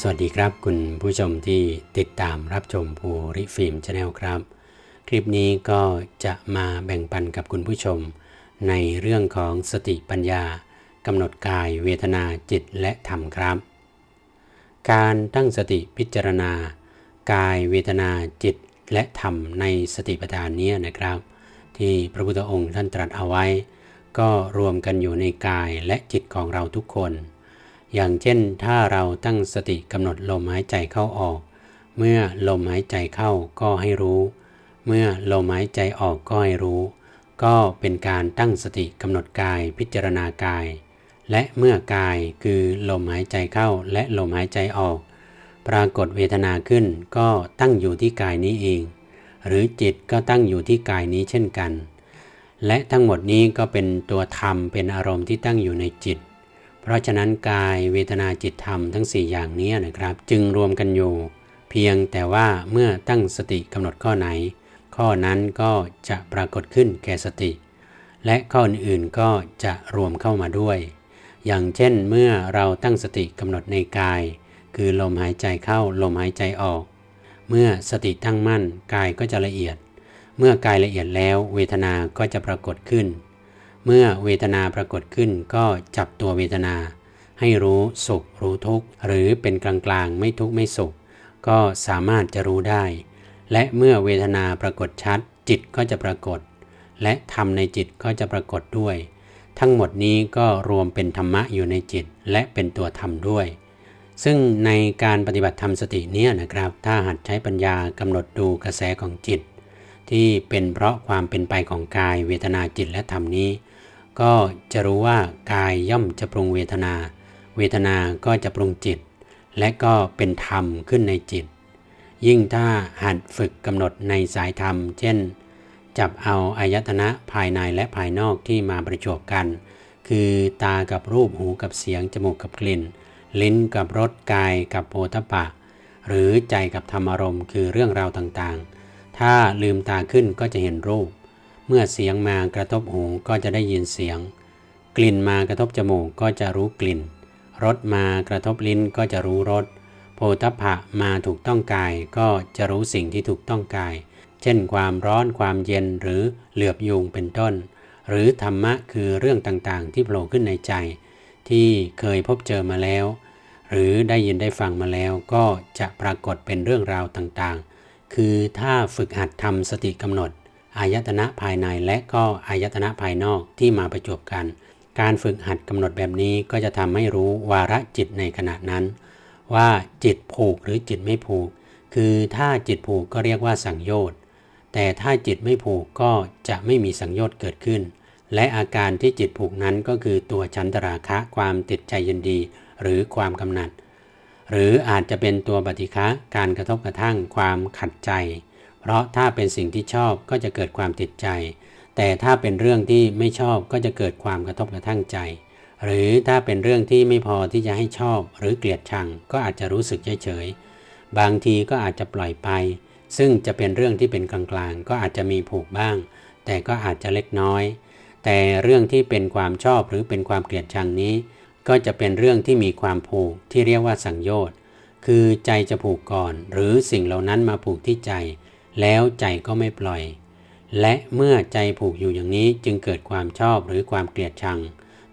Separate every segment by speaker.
Speaker 1: สวัสดีครับ คุณผู้ชมที่ติดตามรับชมภูริฟิล์มชาแนลครับ คลิปนี้ก็จะมาแบ่งปันกับคุณผู้ชม ในเรื่องของสติปัญญากำหนดกายเวทนาจิตและธรรมครับ การตั้งสติพิจารณา กายเวทนาจิตและธรรมในสติปัฏฐานนี้นะครับ ที่พระพุทธองค์ท่านตรัสเอาไว้ ก็รวมกันอยู่ในกายและจิตของเราทุกคน อย่างเช่นถ้าเราตั้งสติกำหนดลมหายใจเข้าออก เมื่อลมหายใจเข้าก็ให้รู้ เมื่อลมหายใจออกก็ให้รู้ ก็เป็นการตั้งสติกำหนดกายพิจารณากาย และเมื่อกายคือลมหายใจเข้าและลมหายใจออก ปรากฏเวทนาขึ้นก็ตั้งอยู่ที่กายนี้เอง หรือจิตก็ตั้งอยู่ที่กายนี้เช่นกัน และทั้งหมดนี้ก็เป็นตัวธรรมเป็นอารมณ์ที่ตั้งอยู่ในจิต เพราะฉะนั้นกายเวทนาจิตธรรมทั้ง 4 อย่างนี้นะครับ จึงรวมกันอยู่ เพียงแต่ว่าเมื่อตั้งสติกำหนดข้อไหน ข้อนั้นก็จะปรากฏขึ้นแก่สติ และข้ออื่นๆก็จะรวมเข้ามาด้วย อย่างเช่นเมื่อเราตั้งสติกำหนดในกาย คือลมหายใจเข้าลมหายใจออก เมื่อสติตั้งมั่นกายก็จะละเอียด เมื่อกายละเอียดแล้วเวทนาก็จะปรากฏขึ้น เมื่อเวทนาปรากฏขึ้นก็จับตัวเวทนา ให้รู้สุขรู้ทุกข์หรือเป็นกลางๆ ไม่ทุกข์ไม่สุข ก็สามารถจะรู้ได้ และเมื่อเวทนาปรากฏชัด จิตก็จะปรากฏ และธรรมในจิตก็จะปรากฏด้วย ทั้งหมดนี้ก็รวมเป็นธรรมะอยู่ในจิตและเป็นตัวธรรมด้วย ซึ่งในการปฏิบัติธรรมสติเนี่ยนะครับ ถ้าหัดใช้ปัญญากำหนดดูกระแสของจิต ที่เป็นเพราะความเป็นไปของกายเวทนาจิตและธรรมนี้ ก็จะรู้ว่ากายย่อมจะปรุงเวทนา เวทนาก็จะปรุงจิต และก็เป็นธรรมขึ้นในจิต ยิ่งถ้าหัดฝึกกำหนดในสายธรรม เช่น จับเอาอายตนะภายในและภายนอกที่มาประจบกัน คือตากับรูปหูกับเสียง จมูกกับกลิ่น ลิ้นกับรสกายกับโพธปะ หรือใจกับธรรมอารมณ์คือเรื่องราวต่างๆ ถ้าลืมตาขึ้นก็จะเห็นรูป เมื่อเสียงมากระทบหูก็จะได้ยินเสียง กลิ่นมากระทบจมูกก็จะรู้กลิ่น รสมากระทบลิ้นก็จะรู้รส โพธพะมาถูกต้องกายก็จะรู้สิ่งที่ถูกต้องกาย เช่นความร้อนความเย็นหรือเหลือบยุงเป็นต้น หรือธรรมะคือเรื่องต่างๆ ที่โผล่ขึ้นในใจ ที่เคยพบเจอมาแล้ว หรือได้ยินได้ฟังมาแล้วก็จะปรากฏเป็นเรื่องราวต่างๆ คือถ้าฝึกหัดทำสติกำหนด อายตนะภายในและก็อายตนะภายนอกที่มาประจบกัน การฝึกหัดกำหนดแบบนี้ก็จะทำให้รู้วาระจิตในขณะนั้น ว่าจิตผูกหรือจิตไม่ผูก คือถ้าจิตผูกก็เรียกว่าสังโยชน์แต่ถ้าจิตไม่ผูกก็จะไม่มีสังโยชน์เกิดขึ้น และอาการที่จิตผูกนั้นก็คือตัวชันตราคะความติดใจยินดี หรือความกำหนัด หรืออาจจะเป็นตัวปฏิฆะการกระทบกระทั่งความขัดใจ เพราะถ้าเป็นสิ่งที่ชอบก็จะเกิดความติดใจ แต่ถ้าเป็นเรื่องที่ไม่ชอบก็จะเกิดความกระทบกระทั่งใจ หรือถ้าเป็นเรื่องที่ไม่พอที่จะให้ชอบหรือเกลียดชังก็อาจจะรู้สึกเฉยๆ บางทีก็อาจจะปล่อยไป ซึ่งจะเป็นเรื่องที่เป็นกลางๆ ก็อาจจะมีผูกบ้าง แต่ก็อาจจะเล็กน้อย แต่เรื่องที่เป็นความชอบหรือเป็นความเกลียดชังนี้ ก็จะเป็นเรื่องที่มีความผูกที่เรียกว่าสังโยชน์ คือใจจะผูกก่อน หรือสิ่งเหล่านั้นมาผูกที่ใจ แล้วใจก็ไม่ปล่อย และเมื่อใจผูกอยู่อย่างนี้จึงเกิดความชอบหรือความเกลียดชัง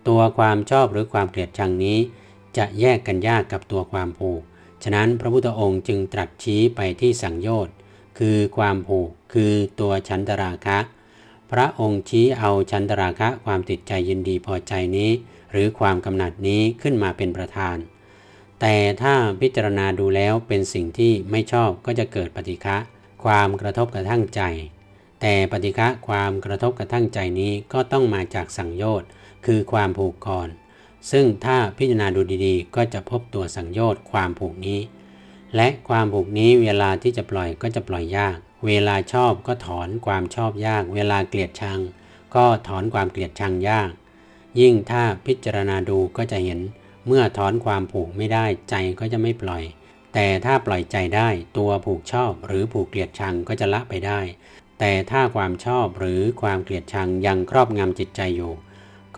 Speaker 1: ตัวความชอบหรือความเกลียดชังนี้ จะแยกกันยากกับตัวความผูก ฉะนั้นพระพุทธองค์จึงตรัสชี้ไปที่สังโยชน์คือความผูกคือตัวชันตราคะ พระองค์ชี้เอาชันตราคะความติดใจยินดีพอใจนี้ หรือความกำหนัดนี้ขึ้นมาเป็นประธาน แต่ถ้าพิจารณาดูแล้วเป็นสิ่งที่ไม่ชอบก็จะเกิดปฏิฆะ ความกระทบกระทั่งใจ แต่ปฏิฆะความกระทบกระทั่งใจนี้ก็ต้องมาจากสังโยชน์ คือความผูกก่อน ซึ่งถ้าพิจารณาดูดีๆ ก็จะพบตัวสังโยชน์ความผูกนี้ และความผูกนี้เวลาที่จะปล่อยก็จะปล่อยยาก เวลาชอบก็ถอนความชอบยาก เวลาเกลียดชัง ก็ถอนความเกลียดชังยาก ยิ่งถ้าพิจารณาดูก็จะเห็น เมื่อถอนความผูกไม่ได้ใจก็จะไม่ปล่อย แต่ถ้าปล่อยใจได้ตัวผูกชอบหรือผูกเกลียดชังก็จะละไปได้ แต่ถ้าความชอบหรือความเกลียดชังยังครอบงำจิตใจอยู่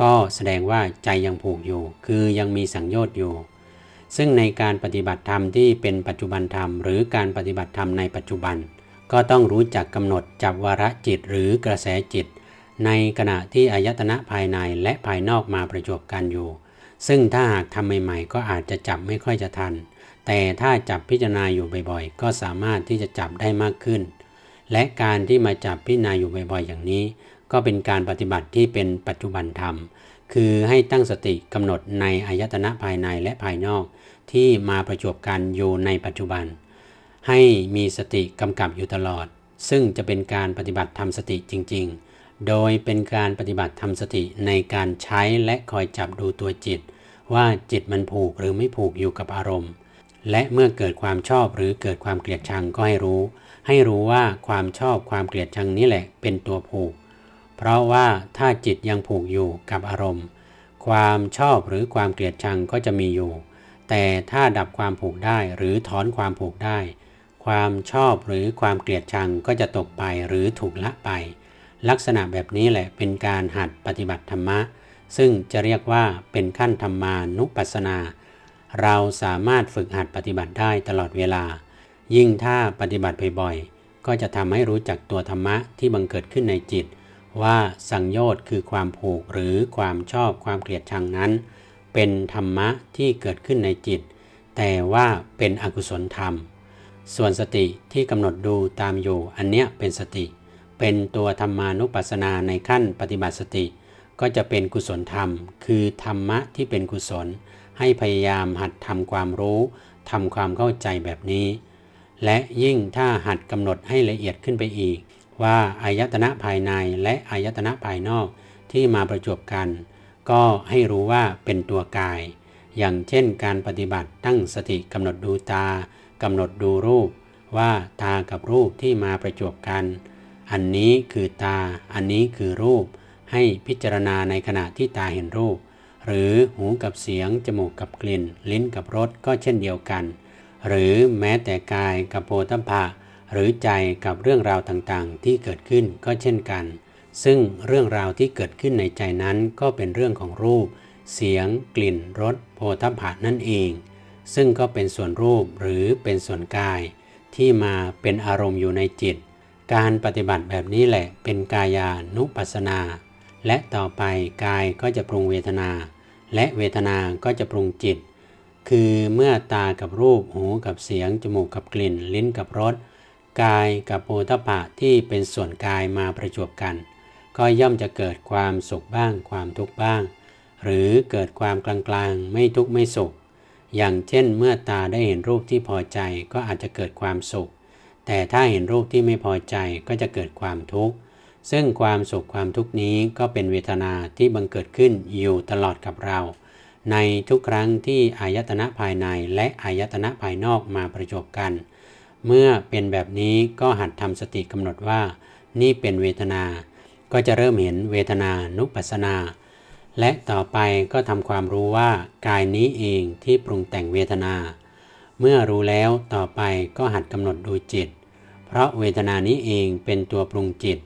Speaker 1: ก็แสดงว่าใจยังผูกอยู่ คือยังมีสังโยชน์อยู่ ซึ่งในการปฏิบัติธรรมที่เป็นปัจจุบันธรรม หรือการปฏิบัติธรรมในปัจจุบัน ก็ต้องรู้จักกำหนดจับวาระจิตหรือกระแสจิต ในขณะที่อายตนะภายในและภายนอกมาประจวบกันอยู่ ซึ่งถ้าหากทำใหม่ๆ ก็อาจจะจับไม่ค่อยจะทัน แต่ถ้าจับพิจารณาอยู่บ่อยๆ ก็สามารถที่จะจับได้มากขึ้น และการที่มาจับพิจารณาอยู่บ่อยๆ อย่างนี้ ก็เป็นการปฏิบัติที่เป็นปัจจุบันธรรม คือให้ตั้งสติกำหนดในอายตนะภายในและภายนอก ที่มาประจบกันอยู่ในปัจจุบัน ให้มีสติกำกับอยู่ตลอด ซึ่งจะเป็นการปฏิบัติทำสติจริง ๆ โดยเป็นการปฏิบัติทำสติในการใช้และคอยจับดูตัวจิต ว่าจิตมันผูกหรือไม่ผูกอยู่กับอารมณ์ และเมื่อเกิดความชอบหรือเกิดความเกลียดชังก็ให้รู้ ให้รู้ว่าความชอบความเกลียดชังนี้แหละเป็นตัวผูก เพราะว่าถ้าจิตยังผูกอยู่กับอารมณ์ ความชอบหรือความเกลียดชังก็จะมีอยู่ แต่ถ้าดับความผูกได้หรือถอนความผูกได้ ความชอบหรือความเกลียดชังก็จะตกไปหรือถูกละไป ลักษณะแบบนี้แหละเป็นการหัดปฏิบัติธรรมะ ซึ่งจะเรียกว่าเป็นขั้นธรรมานุปัสสนา เราสามารถฝึกหัดปฏิบัติได้ตลอดเวลา ยิ่งถ้าปฏิบัติบ่อยๆ ก็จะทำให้รู้จักตัวธรรมะที่บังเกิดขึ้นในจิต ว่าสังโยชน์คือความผูกหรือความชอบความเกลียดชังนั้น เป็นธรรมะที่เกิดขึ้นในจิต แต่ว่าเป็นอกุศลธรรม ส่วนสติที่กำหนดดูตามอยู่อันเนี้ยเป็นสติ เป็นตัวธรรมานุปัสสนาในขั้นปฏิบัติสติ ก็จะเป็นกุศลธรรม คือธรรมะที่เป็นกุศล ให้พยายามหัดทำความรู้ทำความเข้าใจแบบนี้ และยิ่งถ้าหัดกำหนดให้ละเอียดขึ้นไปอีก ว่าอายตนะภายในและอายตนะภายนอกที่มาประจบกัน ก็ให้รู้ว่าเป็นตัวกาย อย่างเช่นการปฏิบัติตั้งสติกำหนดดูตากำหนดดูรูป ว่าตากับรูปที่มาประจบกัน อันนี้คือตา อันนี้คือรูป ให้พิจารณาในขณะที่ตาเห็นรูป หรือหูกับเสียง จมูกกับกลิ่น ลิ้นกับรสก็เช่นเดียวกัน หรือแม้แต่กายกับโพธพะหรือใจกับเรื่องราวต่างๆ ที่เกิดขึ้นก็เช่นกัน ซึ่งเรื่องราวที่เกิดขึ้นในใจนั้นก็เป็นเรื่องของรูป เสียง กลิ่น รส โพธพะนั่นเอง ซึ่งก็เป็นส่วนรูปหรือเป็นส่วนกาย ที่มาเป็นอารมณ์อยู่ในจิต การปฏิบัติแบบนี้แหละเป็นกายานุปัสสนา และต่อไปกายก็จะปรุงเวทนา และเวทนาก็จะปรุงจิต คือเมื่อตากับรูป หูกับเสียง จมูกกับกลิ่น ลิ้นกับรส กายกับโพธพะที่เป็นส่วนกายมาประจวบกัน ก็ย่อมจะเกิดความสุขบ้าง ความทุกข์บ้าง หรือเกิดความกลางๆ ไม่ทุกข์ไม่สุข อย่างเช่น เมื่อตาได้เห็นรูปที่พอใจก็อาจจะเกิดความสุข แต่ถ้าเห็นรูปที่ไม่พอใจก็จะเกิดความทุกข์ ซึ่งความสุขความทุกข์นี้ก็เป็นเวทนาที่บังเกิดขึ้นอยู่ตลอดกับเรา ในทุกครั้งที่อายตนะภายในและอายตนะภายนอกมาประจบกัน เมื่อเป็นแบบนี้ก็หัดทำสติกำหนดว่า นี่เป็นเวทนา ก็จะเริ่มเห็นเวทนานุปัสสนา และต่อไปก็ทำความรู้ว่ากายนี้เองที่ปรุงแต่งเวทนา เมื่อรู้แล้วต่อไปก็หัดกำหนดดูจิต เพราะเวทนานี้เองเป็นตัวปรุงจิต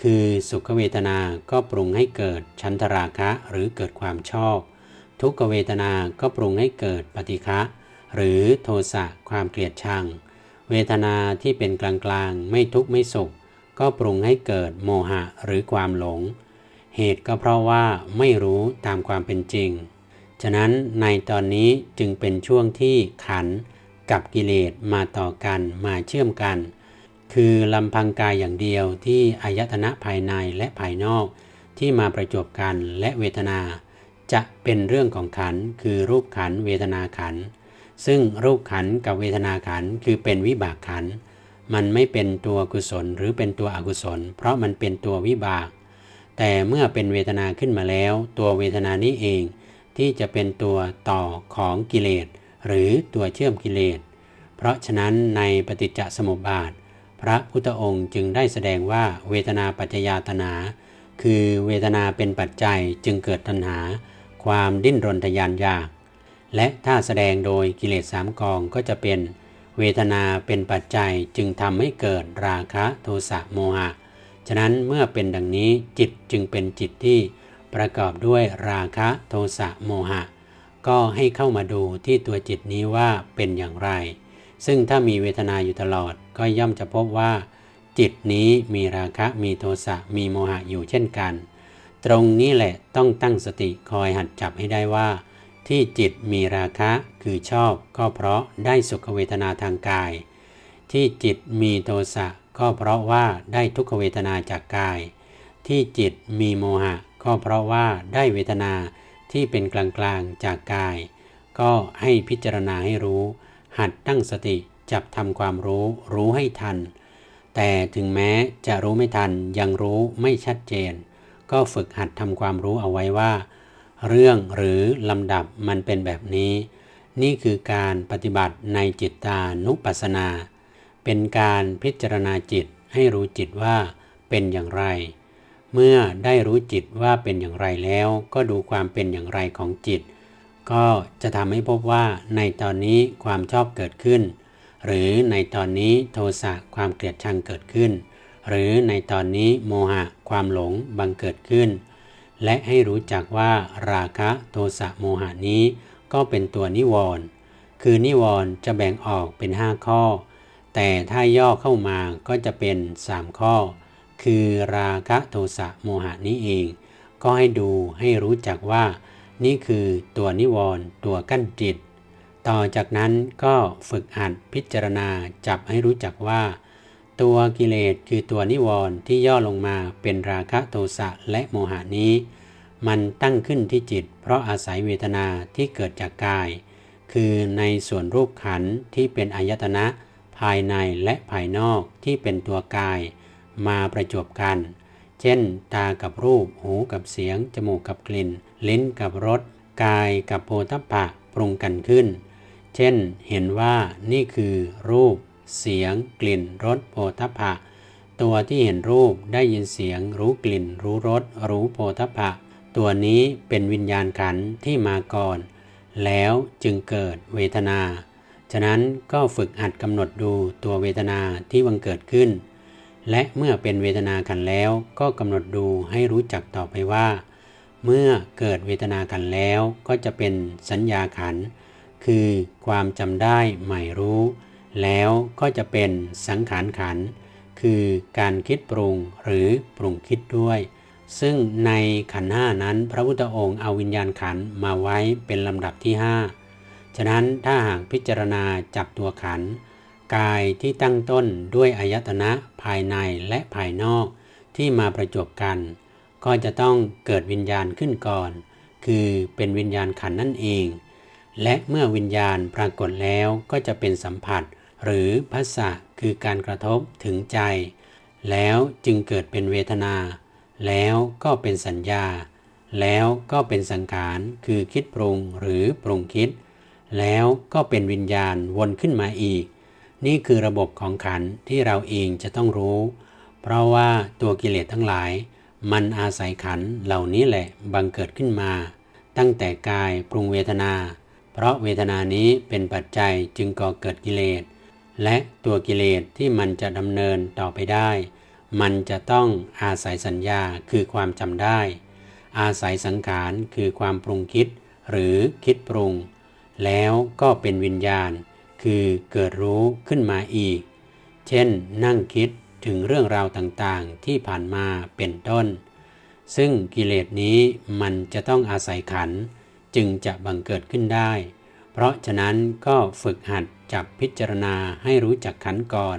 Speaker 1: คือสุขเวทนาก็ปรุงให้เกิดชันทราคะหรือเกิดความชอบ ทุกขเวทนาก็ปรุงให้เกิดปฏิฆะหรือโทสะความเกลียดชัง เวทนาที่เป็นกลางๆ ไม่ทุกข์ไม่สุข ก็ปรุงให้เกิดโมหะหรือความหลง เหตุก็เพราะว่าไม่รู้ตามความเป็นจริง ฉะนั้นในตอนนี้จึงเป็นช่วงที่ขันกับกิเลสมาต่อกันมาเชื่อมกัน คือลำพังกายอย่างเดียวที่อายตนะภายในและภายนอก ที่มาประจบกันและเวทนา จะเป็นเรื่องของขันคือรูปขันเวทนาขัน ซึ่งรูปขันกับเวทนาขันคือเป็นวิบากขัน มันไม่เป็นตัวกุศลหรือเป็นตัวอกุศล เพราะมันเป็นตัววิบาก แต่เมื่อเป็นเวทนาขึ้นมาแล้ว ตัวเวทนานี้เอง ที่จะเป็นตัวต่อของกิเลสหรือตัวเชื่อมกิเลส เพราะฉะนั้นในปฏิจจสมุปบาท พระพุทธองค์จึงได้แสดงว่าเวทนาปัจจยาตนา คือเวทนาเป็นปัจจัยจึงเกิดตัณหา ความดิ้นรนทยานอยาก และถ้าแสดงโดยกิเลสสามกองก็จะเป็น เวทนาเป็นปัจจัยจึงทำให้เกิดราคะโทสะโมหะ ฉะนั้นเมื่อเป็นดังนี้จิตจึงเป็นจิตที่ประกอบด้วยราคะโทสะโมหะ ก็ให้เข้ามาดูที่ตัวจิตนี้ว่าเป็นอย่างไร ซึ่งถ้ามีเวทนาอยู่ตลอดก็ย่อมจะพบว่า จิตนี้มีราคะมีโทสะมีโมหะอยู่เช่นกัน ตรงนี้แหละต้องตั้งสติคอยหัดจับให้ได้ว่า ที่จิตมีราคะคือชอบ ก็เพราะได้สุขเวทนาทางกาย ที่จิตมีโทสะก็เพราะว่าได้ทุกขเวทนาจากกาย ที่จิตมีโมหะ ก็เพราะว่าได้เวทนาที่เป็นกลางๆจากกาย ก็ให้พิจารณาให้รู้ หัดตั้งสติจับทำความรู้รู้ให้ทัน แต่ถึงแม้จะรู้ไม่ทันยังรู้ไม่ชัดเจน ก็ฝึกหัดทำความรู้เอาไว้ว่า เรื่องหรือลำดับมันเป็นแบบนี้ นี่คือการปฏิบัติในจิตตานุปัสสนา เป็นการพิจารณาจิตให้รู้จิตว่าเป็นอย่างไร เมื่อได้รู้จิตว่าเป็นอย่างไรแล้ว ก็ดูความเป็นอย่างไรของจิต ก็จะทำให้พบว่าในตอนนี้ความชอบเกิดขึ้น หรือในตอนนี้โทสะความเกลียดชังเกิดขึ้น หรือในตอนนี้โมหะความหลงบังเกิดขึ้น และให้รู้จักว่าราคะโทสะโมหะนี้ก็เป็นตัวนิวรณ์คือนิวรณ์จะแบ่งออกเป็น 5 ข้อ แต่ถ้าย่อเข้ามาก็จะเป็น 3 ข้อ คือราคะโทสะโมหะนี้เอง ก็ให้ดูให้รู้จักว่า นี่คือตัวนิวรณ์ตัวกั้นจิต ต่อจากนั้นก็ฝึกหัดพิจารณาจับให้รู้จักว่า ตัวกิเลสคือตัวนิวรณ์ที่ย่อลงมาเป็นราคะโทสะและโมหะนี้ มันตั้งขึ้นที่จิต เพราะอาศัยเวทนาที่เกิดจากกาย คือในส่วนรูปขันที่เป็นอายตนะ ภายในและภายนอกที่เป็นตัวกาย มาประจบกัน เช่น ตากับรูป หูกับเสียง จมูกกับกลิ่น ลิ้นกับรสกายกับโพธพะปรุงกันขึ้น เช่นเห็นว่านี่คือรูป เสียง กลิ่นรสโพธพะ ตัวที่เห็นรูปได้ยินเสียง รู้กลิ่น รู้รสรู้โพธพะ ตัวนี้เป็นวิญญาณขันที่มาก่อน แล้วจึงเกิดเวทนา ฉะนั้นก็ฝึกหัดกำหนดดูตัวเวทนาที่บังเกิดขึ้น และเมื่อเป็นเวทนากันแล้วก็กำหนดดูให้รู้จักต่อไปว่า เมื่อเกิดเวทนากันแล้วก็จะเป็นสัญญาขัน คือความจำได้ใหม่รู้ แล้วก็จะเป็นสังขารขัน คือการคิดปรุงหรือปรุงคิดด้วย ซึ่งในขันห้านั้นพระพุทธองค์เอาวิญญาณขันมาไว้เป็นลำดับที่ห้าฉะนั้นถ้าหากพิจารณาจับตัวขัน กายที่ตั้งต้นด้วยอายตนะภายในและภายนอกที่มาประจบกัน ก็จะต้องเกิดวิญญาณขึ้นก่อน คือเป็นวิญญาณขันนั่นเอง และเมื่อวิญญาณปรากฏแล้วก็จะเป็นสัมผัส หรือภาษะคือการกระทบถึงใจ แล้วจึงเกิดเป็นเวทนา แล้วก็เป็นสัญญา แล้วก็เป็นสังขาร คือคิดปรุงหรือปรุงคิด แล้วก็เป็นวิญญาณวนขึ้นมาอีก นี่คือระบบของขันที่เราเองจะต้องรู้ เพราะว่าตัวกิเลสทั้งหลาย มันอาศัยขันเหล่านี้แหละบังเกิดขึ้นมา ตั้งแต่กายปรุงเวทนา เพราะเวทนานี้เป็นปัจจัยจึงก่อเกิดกิเลส และตัวกิเลสที่มันจะดำเนินต่อไปได้ มันจะต้องอาศัยสัญญาคือความจำได้ อาศัยสังขารคือความปรุงคิด หรือคิดปรุง แล้วก็เป็นวิญญาณ คือเกิดรู้ขึ้นมาอีก เช่น นั่งคิด ถึงเรื่องราวต่างๆ ที่ผ่านมาเป็นต้น ซึ่งกิเลสนี้มันจะต้องอาศัยขันจึงจะบังเกิดขึ้นได้ เพราะฉะนั้นก็ฝึกหัดจับพิจารณาให้รู้จักขันก่อน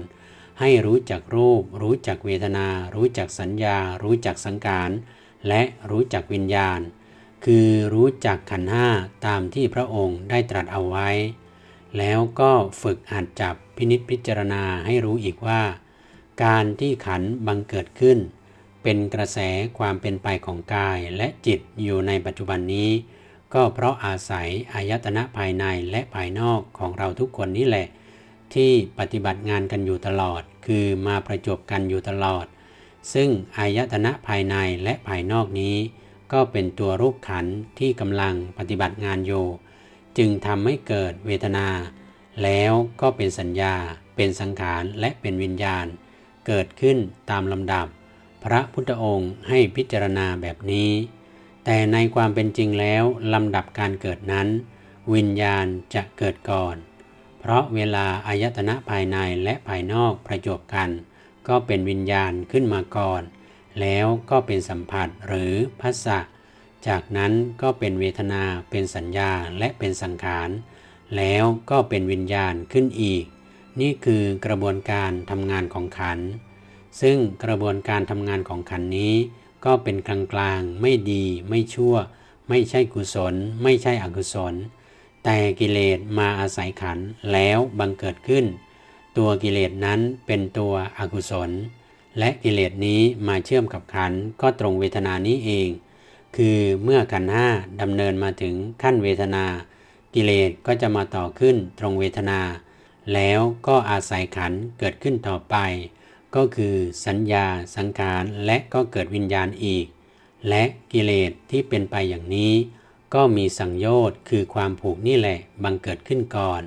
Speaker 1: ให้รู้จักรูป รู้จักเวทนา รู้จักสัญญา รู้จักสังการและรู้จักวิญญาณ คือรู้จักขันห้าตามที่พระองค์ได้ตรัสเอาไว้ แล้วก็ฝึกหัดจับพินิษพิจารณาให้รู้อีกว่า การที่ขันบังเกิดขึ้น เป็นกระแสความเป็นไปของกายและจิตอยู่ในปัจจุบันนี้ ก็เพราะอาศัยอายตนะภายในและภายนอกของเราทุกคนนี่แหละ ที่ปฏิบัติงานกันอยู่ตลอด คือมาประจบกันอยู่ตลอด ซึ่งอายตนะภายในและภายนอกนี้ ก็เป็นตัวรูปขันที่กำลังปฏิบัติงานอยู่ จึงทำให้เกิดเวทนา แล้วก็เป็นสัญญา เป็นสังขารและเป็นวิญญาณ เกิดขึ้นตามลำดับ พระพุทธองค์ให้พิจารณาแบบนี้ แต่ในความเป็นจริงแล้วลำดับการเกิดนั้น วิญญาณจะเกิดก่อน เพราะเวลาอายตนะภายในและภายนอกประจบกัน ก็เป็นวิญญาณขึ้นมาก่อน แล้วก็เป็นสัมผัสหรือพัสสะจากนั้นก็เป็นเวทนาเป็นสัญญาและเป็นสังขาร แล้วก็เป็นวิญญาณขึ้นอีก นี่คือกระบวนการทำงานของขัน ซึ่งกระบวนการทำงานของขันนี้ ก็เป็นกลางๆ ไม่ดี ไม่ชั่ว ไม่ใช่กุศล ไม่ใช่อกุศล แต่กิเลสมาอาศัยขันแล้วบังเกิดขึ้น ตัวกิเลสนั้นเป็นตัวอกุศล และกิเลสนี้มาเชื่อมกับขันก็ตรงเวทนานี้เอง คือเมื่อขันห้าดำเนินมาถึงขั้นเวทนา กิเลสก็จะมาต่อขึ้นตรงเวทนา แล้วก็อาศัยขันเกิดขึ้นต่อไป ก็คือสัญญาสังขารและก็เกิดวิญญาณอีก และกิเลสที่เป็นไปอย่างนี้ ก็มีสังโยชน์คือความผูกนี่แหละบังเกิดขึ้นก่อน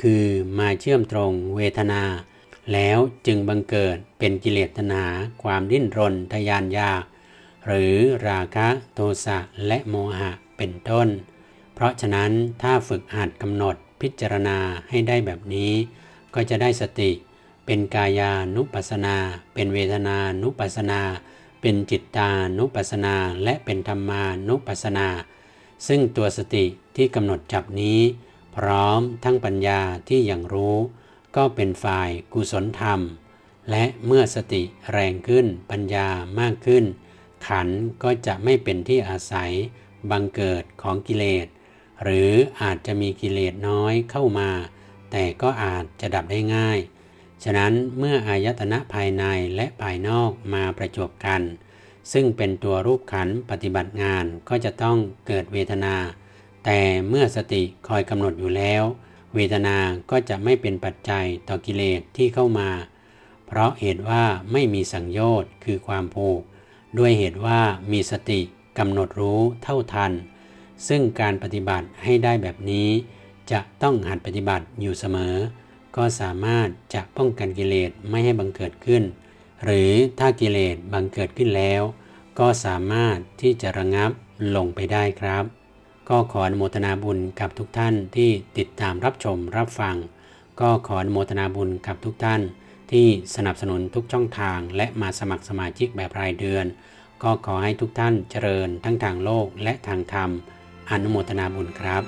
Speaker 1: คือมาเชื่อมตรงเวทนา แล้วจึงบังเกิดเป็นกิเลสตัณหาความดิ้นรนทยานอยาก หรือราคะโทสะและโมหะเป็นต้น เพราะฉะนั้นถ้าฝึกหัดกำหนด พิจารณาให้ได้แบบนี้ ก็จะได้สติ เป็นกายานุปัสนา เป็นเวทนานุปัสนา เป็นจิตตานุปัสนา และเป็นธรรมานุปัสนา ซึ่งตัวสติที่กำหนดจับนี้ พร้อมทั้งปัญญาที่อย่างรู้ ก็เป็นฝ่ายกุศลธรรม และเมื่อสติแรงขึ้นปัญญามากขึ้น ขันก็จะไม่เป็นที่อาศัยบังเกิดของกิเลส หรืออาจจะมีกิเลสน้อยเข้ามา แต่ก็อาจจะดับได้ง่าย ฉะนั้นเมื่ออายตนะภายในและภายนอกมาประจบกัน ซึ่งเป็นตัวรูปขันปฏิบัติงานก็จะต้องเกิดเวทนา แต่เมื่อสติคอยกำหนดอยู่แล้ว เวทนาก็จะไม่เป็นปัจจัยต่อกิเลสที่เข้ามา เพราะเหตุว่าไม่มีสังโยชน์คือความผูก ด้วยเหตุว่ามีสติกำหนดรู้เท่าทัน ซึ่งการปฏิบัติให้ได้แบบนี้ จะต้องหัดปฏิบัติอยู่เสมอ ก็สามารถจะป้องกันกิเลสไม่ให้บังเกิดขึ้น หรือถ้ากิเลสบังเกิดขึ้นแล้ว ก็สามารถที่จะระงับลงไปได้ครับ ก็ขออนุโมทนาบุญกับทุกท่านที่ติดตามรับชมรับฟัง ก็ขออนุโมทนาบุญกับทุกท่าน ที่สนับสนุนทุกช่องทาง และมาสมัครสมาชิกแบบรายเดือน ก็ขอให้ทุกท่านเจริญทั้งทางโลกและทางธรรม อนุโมทนาบุญครับ